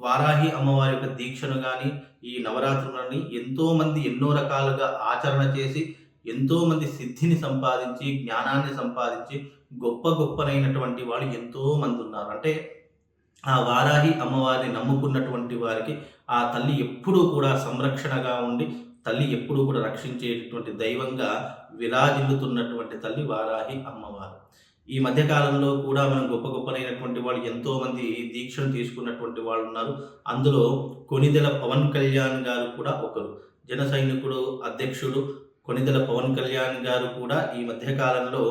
వారాహి అమ్మవారి యొక్క దీక్షను కానీ ఈ నవరాత్రులని ఎంతోమంది ఎన్నో రకాలుగా ఆచరణ చేసి ఎంతోమంది సిద్ధిని సంపాదించి జ్ఞానాన్ని సంపాదించి గొప్ప గొప్పనైనటువంటి వాళ్ళు ఎంతోమంది ఉన్నారు. అంటే ఆ వారాహి అమ్మవారిని నమ్ముకున్నటువంటి వారికి ఆ తల్లి ఎప్పుడూ కూడా సంరక్షణగా ఉండి తల్లి ఎప్పుడూ కూడా రక్షించేటటువంటి దైవంగా విరాజిల్లుతున్నటువంటి తల్లి వారాహి అమ్మవారు. ఈ మధ్యకాలంలో కూడా మనం గొప్ప గొప్పనైనటువంటి వాళ్ళు ఎంతోమంది దీక్షను తీసుకున్నటువంటి వాళ్ళు ఉన్నారు. అందులో కొనిదెల పవన్ కళ్యాణ్ గారు కూడా ఒకరు. జన సైనికుడు అధ్యక్షుడు కొనిదెల పవన్ కళ్యాణ్ గారు కూడా ఈ మధ్యకాలంలో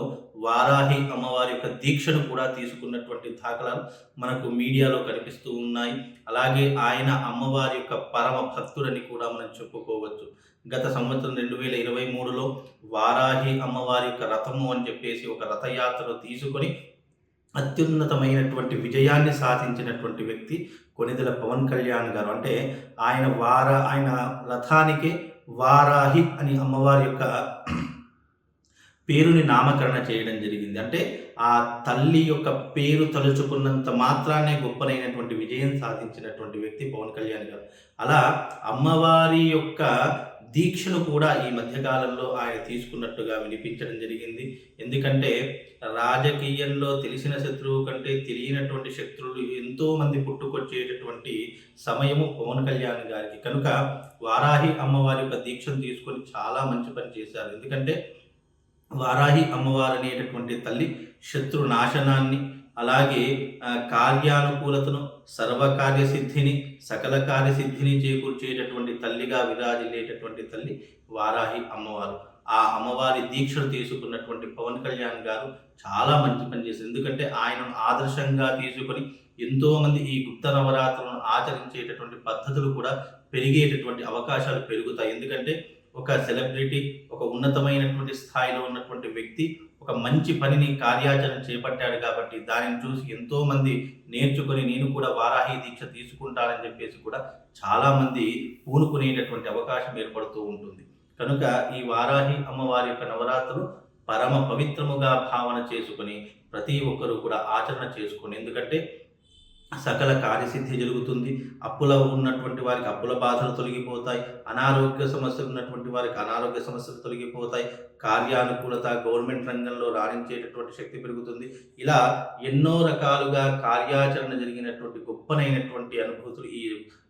వారాహి అమ్మవారి యొక్క దీక్షను కూడా తీసుకున్నటువంటి దాఖలాలు మనకు మీడియాలో కనిపిస్తూ ఉన్నాయి. అలాగే ఆయన అమ్మవారి యొక్క పరమ భక్తుడని కూడా మనం చెప్పుకోవచ్చు. గత సంవత్సరం రెండు వేల ఇరవై మూడులో వారాహి అమ్మవారి యొక్క రథము అని చెప్పేసి ఒక రథయాత్ర తీసుకొని అత్యున్నతమైనటువంటి విజయాన్ని సాధించినటువంటి వ్యక్తి కొనిదెల పవన్ కళ్యాణ్ గారు. అంటే ఆయన వార ఆయన రథానికి వారాహి అని అమ్మవారి యొక్క పేరుని నామకరణ చేయడం జరిగింది. అంటే ఆ తల్లి యొక్క పేరు తలుచుకున్నంత మాత్రానే గొప్పనైనటువంటి విజయం సాధించినటువంటి వ్యక్తి పవన్ కళ్యాణ్ గారు. అలా అమ్మవారి యొక్క దీక్షను కూడా ఈ మధ్యకాలంలో ఆయన తీసుకున్నట్టుగా వినిపించడం జరిగింది. ఎందుకంటే రాజకీయంలో తెలిసిన శత్రువు కంటే తెలియనటువంటి శత్రువులు ఎంతోమంది పుట్టుకొచ్చేటటువంటి సమయము పవన్ కళ్యాణ్ గారికి. కనుక వారాహి అమ్మవారి యొక్క దీక్షను తీసుకొని చాలా మంచి పని చేశారు. ఎందుకంటే వారాహి అమ్మవారు అనేటటువంటి తల్లి శత్రు నాశనాన్ని అలాగే కార్యానుకూలతను సర్వకార్యసిద్ధిని సకల కార్యసిద్ధిని చేకూర్చేటటువంటి తల్లిగా విరాజిల్లేటటువంటి తల్లి వారాహి అమ్మవారు. ఆ అమ్మవారి దీక్షను తీసుకున్నటువంటి పవన్ కళ్యాణ్ గారు చాలా మంచి పని చేశారు. ఎందుకంటే ఆయనను ఆదర్శంగా తీసుకొని ఎంతోమంది ఈ గుప్త నవరాత్రులను ఆచరించేటటువంటి పద్ధతులు కూడా పెరిగేటటువంటి అవకాశాలు పెరుగుతాయి. ఎందుకంటే ఒక సెలబ్రిటీ ఒక ఉన్నతమైనటువంటి స్థాయిలో ఉన్నటువంటి వ్యక్తి ఒక మంచి పనిని కార్యాచరణ చేపట్టాడు కాబట్టి దానిని చూసి ఎంతోమంది నేర్చుకొని నేను కూడా వారాహి దీక్ష తీసుకుంటానని చెప్పేసి కూడా చాలామంది పూనుకునేటటువంటి అవకాశం ఏర్పడుతూ ఉంటుంది. కనుక ఈ వారాహి అమ్మవారి యొక్క నవరాత్రులు పరమ పవిత్రముగా భావన చేసుకొని ప్రతి ఒక్కరూ కూడా ఆచరణ చేసుకొని ఎందుకంటే సకల కార్యసిద్ధి జరుగుతుంది. అప్పుల ఉన్నటువంటి వారికి అప్పుల బాధలు తొలగిపోతాయి. అనారోగ్య సమస్యలు ఉన్నటువంటి వారికి అనారోగ్య సమస్యలు తొలగిపోతాయి. కార్యానుకూలత గవర్నమెంట్ రంగంలో రాణించేటటువంటి శక్తి పెరుగుతుంది. ఇలా ఎన్నో రకాలుగా కార్యాచరణ జరిగినటువంటి గొప్పనైనటువంటి అనుభూతులు ఈ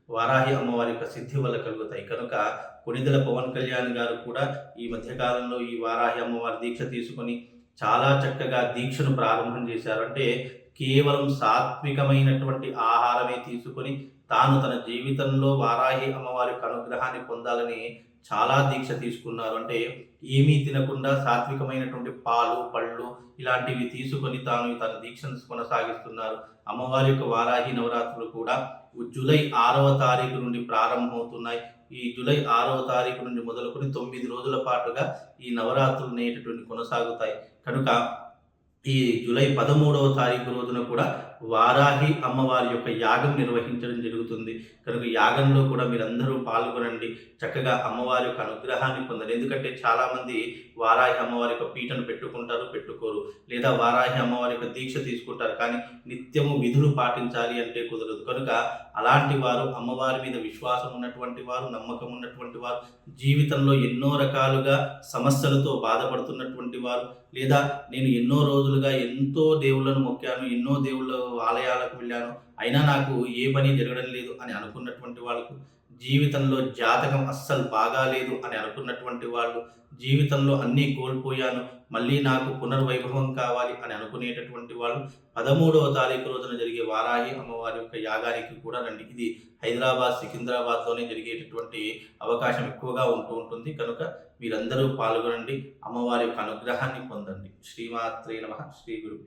వారాహి అమ్మవారి యొక్క సిద్ధి వల్ల కలుగుతాయి. కనుక కొనిదల పవన్ కళ్యాణ్ గారు కూడా ఈ మధ్యకాలంలో ఈ వారాహి అమ్మవారి దీక్ష తీసుకొని చాలా చక్కగా దీక్షను ప్రారంభం చేశారు. అంటే కేవలం సాత్వికమైనటువంటి ఆహారమే తీసుకొని తాను తన జీవితంలో వారాహి అమ్మవారి అనుగ్రహాన్ని పొందాలని చాలా దీక్ష తీసుకున్నారు. అంటే ఏమీ తినకుండా సాత్వికమైనటువంటి పాలు పళ్ళు ఇలాంటివి తీసుకొని తాను తన దీక్షను కొనసాగిస్తున్నారు. అమ్మవారి యొక్క వారాహి నవరాత్రులు కూడా జూలై ఆరవ తారీఖు నుండి ప్రారంభమవుతున్నాయి. ఈ జూలై ఆరవ తారీఖు నుండి మొదలుకొని తొమ్మిది రోజుల పాటుగా ఈ నవరాత్రులు నేటటువంటి కొనసాగుతాయి. కనుక ఈ జూలై పదమూడవ తారీఖు రోజున కూడా వారాహి అమ్మవారి యొక్క యాగం నిర్వహించడం జరుగుతుంది. కనుక యాగంలో కూడా మీరందరూ పాల్గొనండి. చక్కగా అమ్మవారి యొక్క అనుగ్రహాన్ని పొందండి. ఎందుకంటే చాలామంది వారాహి అమ్మవారి యొక్క పీటను పెట్టుకుంటారు పెట్టుకోరు. లేదా వారాహి అమ్మవారి యొక్క దీక్ష తీసుకుంటారు. కానీ నిత్యము విధులు పాటించాలి అంటే కుదరదు. కనుక అలాంటి వారు అమ్మవారి మీద విశ్వాసం ఉన్నటువంటి వారు నమ్మకం ఉన్నటువంటి వారు జీవితంలో ఎన్నో రకాలుగా సమస్యలతో బాధపడుతున్నటువంటి వారు లేదా నేను ఎన్నో రోజులుగా ఎంతో దేవుళ్ళను మొక్కాను ఎన్నో దేవుళ్ళ ఆలయాలకు వెళ్ళాను. అయినా నాకు ఏ పని జరగడం లేదు అని అనుకున్నటువంటి వాళ్ళకు జీవితంలో జాతకం అస్సలు బాగాలేదు అని అనుకున్నటువంటి వాళ్ళు జీవితంలో అన్నీ కోల్పోయాను. మళ్ళీ నాకు పునర్వైభవం కావాలి అని అనుకునేటటువంటి వాళ్ళు పదమూడవ తారీఖు రోజున జరిగే వారాహి అమ్మవారి యొక్క యాగానికి కూడా రండి. ఇది హైదరాబాద్ సికింద్రాబాద్లోనే జరిగేటటువంటి అవకాశం ఎక్కువగా ఉంటూ ఉంటుంది. కనుక మీరందరూ పాల్గొనండి. అమ్మవారి యొక్క అనుగ్రహాన్ని పొందండి. శ్రీమాత్రే నమ. శ్రీ గురు